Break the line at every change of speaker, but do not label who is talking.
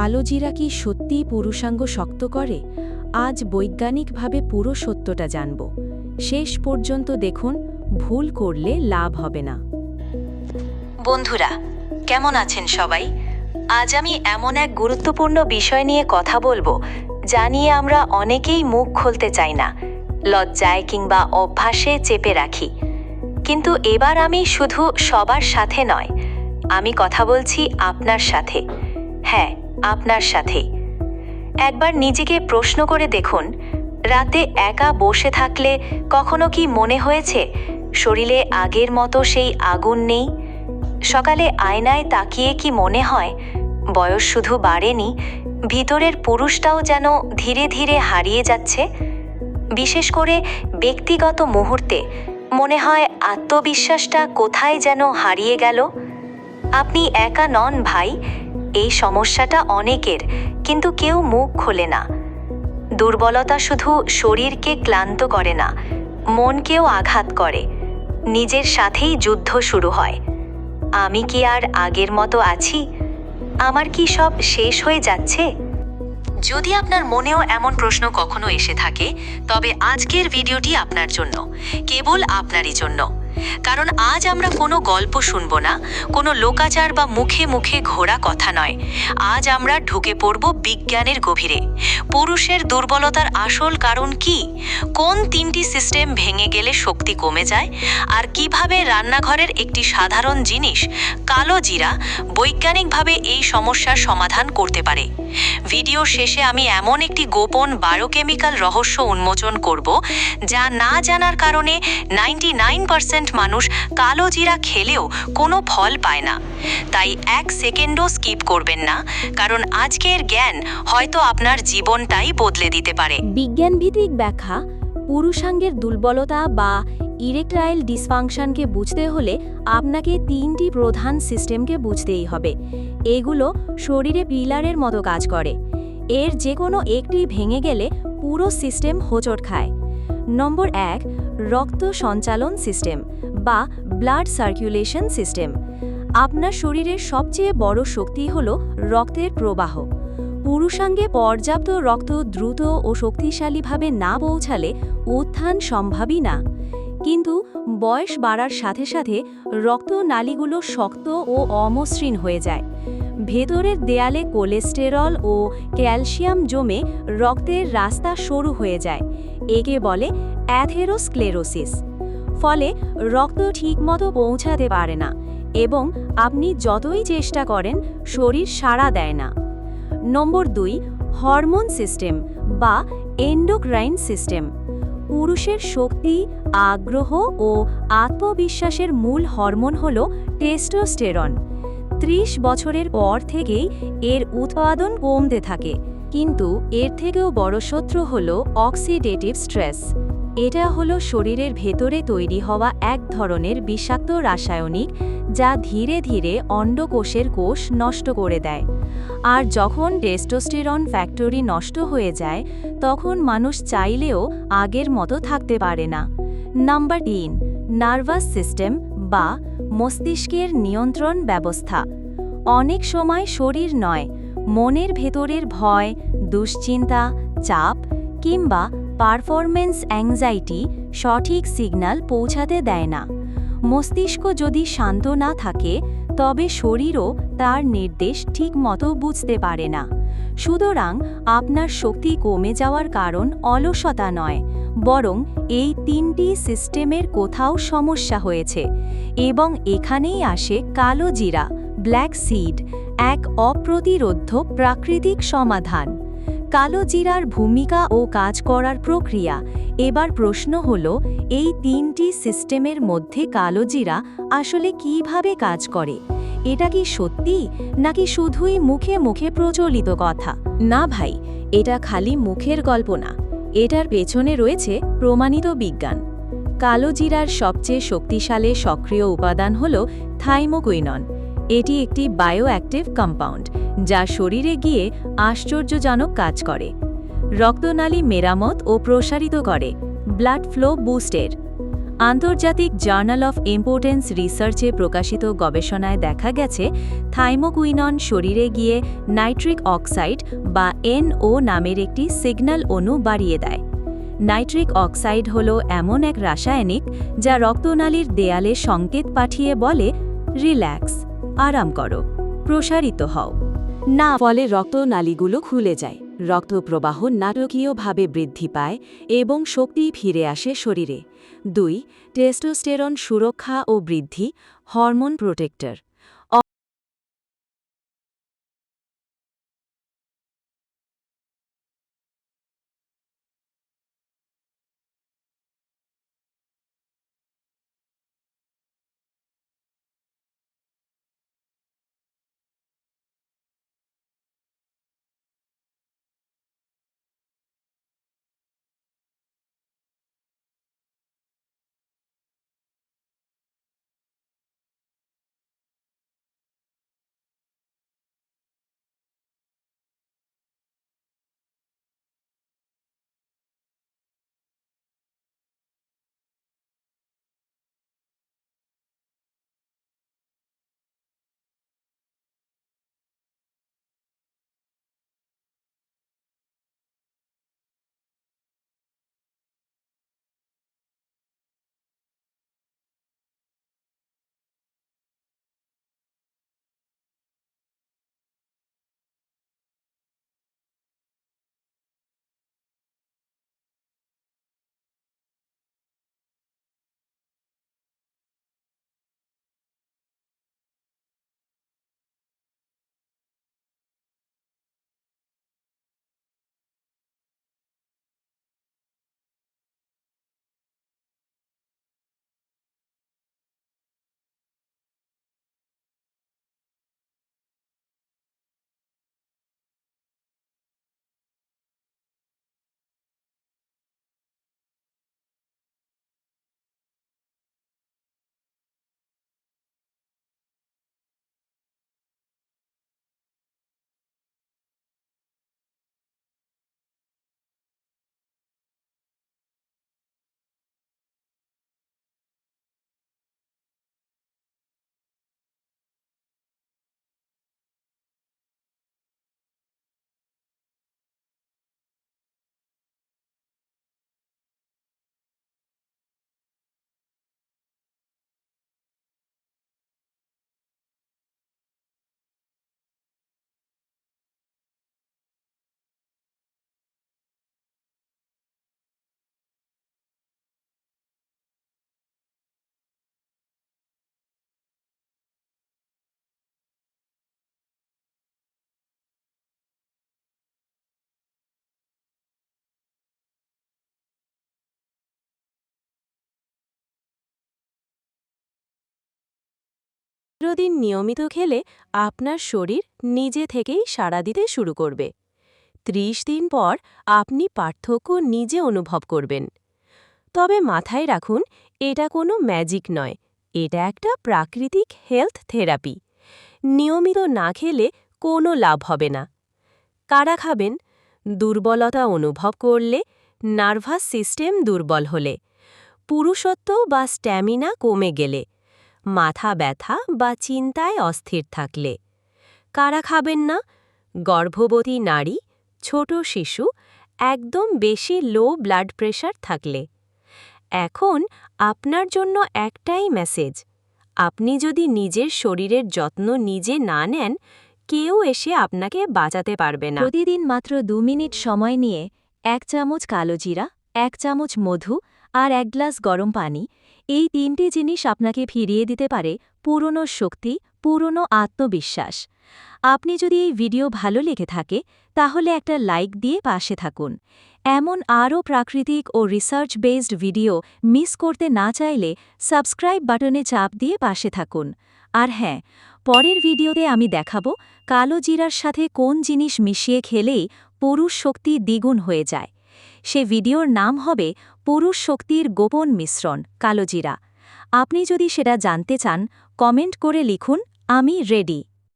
কালোজিরা কি সত্যিই পুরুষাঙ্গ শক্ত করে? আজ বৈজ্ঞানিকভাবে পুরো সত্যটা জানব। শেষ পর্যন্ত দেখুন, ভুল করলে লাভ হবে না।
বন্ধুরা, কেমন আছেন সবাই? আজ আমি এমন এক গুরুত্বপূর্ণ বিষয় নিয়ে কথা বলব, যা নিয়ে আমরা অনেকেই মুখ খুলতে চাই না, লজ্জায় কিংবা অভ্যাসে চেপে রাখি। কিন্তু এবার আমি শুধু সবার সাথে নয়, আমি কথা বলছি আপনার সাথে। হ্যাঁ আপনার সাথে। একবার নিজেকে প্রশ্ন করে দেখুন, রাতে একা বসে থাকলে কখনো কি মনে হয়েছে, শরীরে আগের মতো সেই আগুন নেই? সকালে আয়নায় তাকিয়ে কি মনে হয়? বয়স শুধু বাড়েনি, ভিতরের পুরুষটাও যেন ধীরে ধীরে হারিয়ে যাচ্ছে। বিশেষ করে ব্যক্তিগত মুহূর্তে মনে হয় আত্মবিশ্বাসটা কোথায় যেন হারিয়ে গেল। আপনি একা নন ভাই এই সমস্যাটা অনেকের, কিন্তু কেউ মুখ খোলে না। দুর্বলতা শুধু শরীরকে ক্লান্ত করে না, মনকেও আঘাত করে। নিজের সাথেই যুদ্ধ শুরু হয়। আমি কি আর আগের মতো আছি? আমার কি সব শেষ হয়ে যাচ্ছে? যদি আপনার মনেও এমন প্রশ্ন কখনো এসে থাকে, তবে আজকের ভিডিওটি আপনার জন্য, কেবল আপনারই জন্য। কারণ আজ আমরা কোনো গল্প শুনব না, কোনো লোকাচার বা মুখে মুখে ঘোরা কথা নয়। আজ আমরা ঢুকে পড়ব বিজ্ঞানের গভীরে। পুরুষের দুর্বলতার আসল কারণ কি? কোন তিনটি সিস্টেম ভেঙে গেলে শক্তি কমে যায়? আর কীভাবে রান্নাঘরের একটি সাধারণ জিনিস, কালো জিরা, বৈজ্ঞানিকভাবে এই সমস্যার সমাধান করতে পারে? ভিডিও শেষে আমি এমন একটি গোপন বায়োকেমিক্যাল রহস্য উন্মোচন করব, যা না জানার কারণে নাইনটি নাইন পার্সেন্ট মানুষ কালো জিরা খেলেও কোনো ফল পায় না। তাই এক সেকেন্ডও স্কিপ করবেন না, কারণ আজকের জ্ঞান হয়তো আপনার জীবনটাই বদলে দিতে পারে।
বিজ্ঞানভিত্তিক ব্যাখ্যা, পুরুষাঙ্গের দুর্বলতা বা ইরেকটাইল ডিসফাংশনকে বুঝতে হলে আপনাকে তিনটি প্রধান সিস্টেমকে বুঝতেই হবে। এগুলো শরীরে পিলারের মতো কাজ করে। এর যে কোনো একটি ভেঙে গেলে পুরো সিস্টেম হোঁচট খায়। নম্বর এক রক্ত সঞ্চালন সিস্টেম বা ব্লাড সার্কুলেশন সিস্টেম। আপনার শরীরের সবচেয়ে বড় শক্তি হল রক্তের প্রবাহ। পুরুষাঙ্গে পর্যাপ্ত রক্ত দ্রুত ও শক্তিশালীভাবে না পৌঁছালে উত্থান সম্ভাবই না। কিন্তু বয়স বাড়ার সাথে সাথে রক্তনালীগুলো শক্ত ও অমসৃণ হয়ে যায়। ভেতরের দেয়ালে কোলেস্টেরল ও ক্যালসিয়াম জমে রক্তের রাস্তা সরু হয়ে যায়। একে বলে অ্যাথেরোস্ক্লেরোসিস। ফলে রক্ত ঠিকমতো পৌঁছাতে পারে না এবং আপনি যতই চেষ্টা করেন, শরীর সাড়া দেয় না। নম্বর দুই, হরমোন সিস্টেম বা এন্ডোক্রাইন সিস্টেম। পুরুষের শক্তি, আগ্রহ ও আত্মবিশ্বাসের মূল হরমোন হল টেস্টোস্টেরন। ত্রিশ বছরের পর থেকেই এর উৎপাদন কমতে থাকে। কিন্তু এর থেকেও বড় শত্রু হল অক্সিডেটিভ স্ট্রেস। এটা হলো শরীরের ভেতরে তৈরি হওয়া এক ধরনের বিষাক্ত রাসায়নিক যা ধীরে ধীরে অন্ডকোষের কোষ নষ্ট করে দেয়। আর যখন টেস্টোস্টেরন ফ্যাক্টরি নষ্ট হয়ে যায়, তখন মানুষ চাইলেও আগের মতো থাকতে পারে না। নাম্বার তিন, নার্ভাস সিস্টেম বা মস্তিষ্কের নিয়ন্ত্রণ ব্যবস্থা। অনেক সময় শরীর নয়, মনের ভেতরের ভয়, দুশ্চিন্তা, চাপ কিংবা পারফরমেন্স অ্যাংজাইটি সঠিক সিগন্যাল পৌঁছাতে দেয় না। মস্তিষ্ক যদি শান্ত না থাকে, তবে শরীরও তার নির্দেশ ঠিকমতো বুঝতে পারে না। সুতরাং আপনার শক্তি কমে যাওয়ার কারণ অলসতা নয়। বরং এই তিনটি সিস্টেমের কোথাও সমস্যা হয়েছে এবং এখানেই আসে কালো জিরা, ব্ল্যাক সিড, এক অপ্রতিরোধ্য প্রাকৃতিক সমাধান। কালো জিরার ভূমিকা ও কাজ করার প্রক্রিয়া। এবার প্রশ্ন হল, এই তিনটি সিস্টেমের মধ্যে কালো জিরা আসলে কীভাবে কাজ করে? এটা কি সত্যি, নাকি শুধুই মুখে মুখে প্রচলিত কথা? না ভাই, এটা খালি মুখের গল্প না। এটার পেছনে রয়েছে প্রমাণিত বিজ্ঞান। কালো জিরার সবচেয়ে শক্তিশালী সক্রিয় উপাদান হল থাইমোকুইনন। এটি একটি বায়োঅ্যাক্টিভ কম্পাউন্ড, যা শরীরে গিয়ে আশ্চর্যজনক কাজ করে। রক্তনালী মেরামত ও প্রসারিত করে, ব্লাড ফ্লো বুস্টের। আন্তর্জাতিক জার্নাল অফ ইম্পোর্টেন্স রিসার্চে প্রকাশিত গবেষণায় দেখা গেছে, থাইমোকুইনন শরীরে গিয়ে নাইট্রিক অক্সাইড বা এনও নামের একটি সিগন্যাল অণু বাড়িয়ে দেয়। নাইট্রিক অক্সাইড হল এমন এক রাসায়নিক যা রক্তনালীর দেয়ালে সংকেত পাঠিয়ে বলে, রিল্যাক্স, আরাম করো, প্রসারিত হও। না, ফলে রক্তনালীগুলো খুলে যায়। রক্তপ্রবাহ নাটকীয়ভাবে বৃদ্ধি পায় এবং শক্তি ফিরে আসে শরীরে। দুই, টেস্টোস্টেরন সুরক্ষা ও বৃদ্ধি, হরমোন প্রোটেক্টর। দিন নিয়মিত খেলে আপনার শরীর নিজে থেকেই সাড়া দিতে শুরু করবে। ত্রিশ দিন পর আপনি পার্থক্য নিজে অনুভব করবেন। তবে মাথায় রাখুন, এটা কোনো ম্যাজিক নয়, এটা একটা প্রাকৃতিক হেলথ থেরাপি। নিয়মিত না খেলে কোনো লাভ হবে না। কারা খাবেন? দুর্বলতা অনুভব করলে, নার্ভাস সিস্টেম দুর্বল হলে। পুরুষত্ব বা স্ট্যামিনা কমে গেলে। মাথা ব্যথা বা চিন্তায় অস্থির থাকলে। কারা খাবেন না? গর্ভবতী নারী, ছোট শিশু, একদম বেশি লো ব্লাড প্রেশার থাকলে। এখন আপনার জন্য একটাই মেসেজ, আপনি যদি নিজের শরীরের যত্ন নিজে না নেন, কেউ এসে আপনাকে বাঁচাতে পারবে না। প্রতিদিন মাত্র দু মিনিট সময় নিয়ে এক চামচ কালো জিরা, এক চামচ মধু আর এক গ্লাস গরম পানি। এই তিনটি জিনিস আপনাকে ফিরিয়ে দিতে পারে পুরনো শক্তি, পুরনো আত্মবিশ্বাস। আপনি যদি এই ভিডিও ভালো লেগে থাকে, তাহলে একটা লাইক দিয়ে পাশে থাকুন। এমন আরও প্রাকৃতিক ও রিসার্চ বেসড ভিডিও মিস করতে না চাইলে সাবস্ক্রাইব বাটনে চাপ দিয়ে পাশে থাকুন। আর হ্যাঁ পরের ভিডিওতে আমি দেখাবো কালো জিরার সাথে কোন জিনিস মিশিয়ে খেলেই পুরুষ শক্তি দ্বিগুণ হয়ে যায়। সে ভিডিওর নাম হবে পুরুষ শক্তির গোপন মিশ্রণ, কালোজিরা। আপনি যদি সেটা জানতে চান, কমেন্ট করে লিখুন, আমি রেডি।